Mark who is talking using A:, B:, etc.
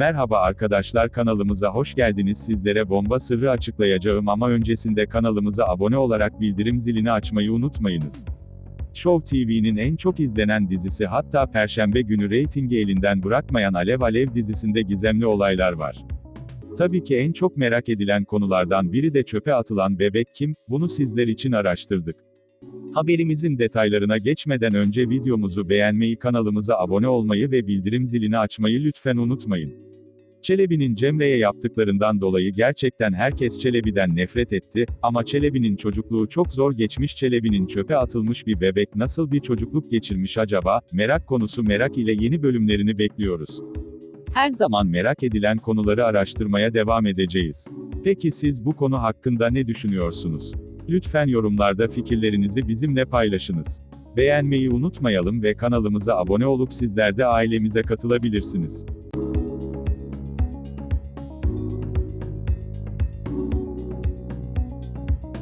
A: Merhaba arkadaşlar kanalımıza hoş geldiniz sizlere bomba sırrı açıklayacağım ama öncesinde kanalımıza abone olarak bildirim zilini açmayı unutmayınız. Show TV'nin en çok izlenen dizisi hatta perşembe günü reytingi elinden bırakmayan Alev Alev dizisinde gizemli olaylar var. Tabii ki en çok merak edilen konulardan biri de çöpe atılan bebek kim, bunu sizler için araştırdık. Haberimizin detaylarına geçmeden önce videomuzu beğenmeyi kanalımıza abone olmayı ve bildirim zilini açmayı lütfen unutmayın. Çelebi'nin Cemre'ye yaptıklarından dolayı gerçekten herkes Çelebi'den nefret etti, ama Çelebi'nin çocukluğu çok zor geçmiş Çelebi'nin çöpe atılmış bir bebek nasıl bir çocukluk geçirmiş acaba, merak konusu merak ile yeni bölümlerini bekliyoruz. Her zaman merak edilen konuları araştırmaya devam edeceğiz. Peki siz bu konu hakkında ne düşünüyorsunuz? Lütfen yorumlarda fikirlerinizi bizimle paylaşınız. Beğenmeyi unutmayalım ve kanalımıza abone olup sizler de ailemize katılabilirsiniz.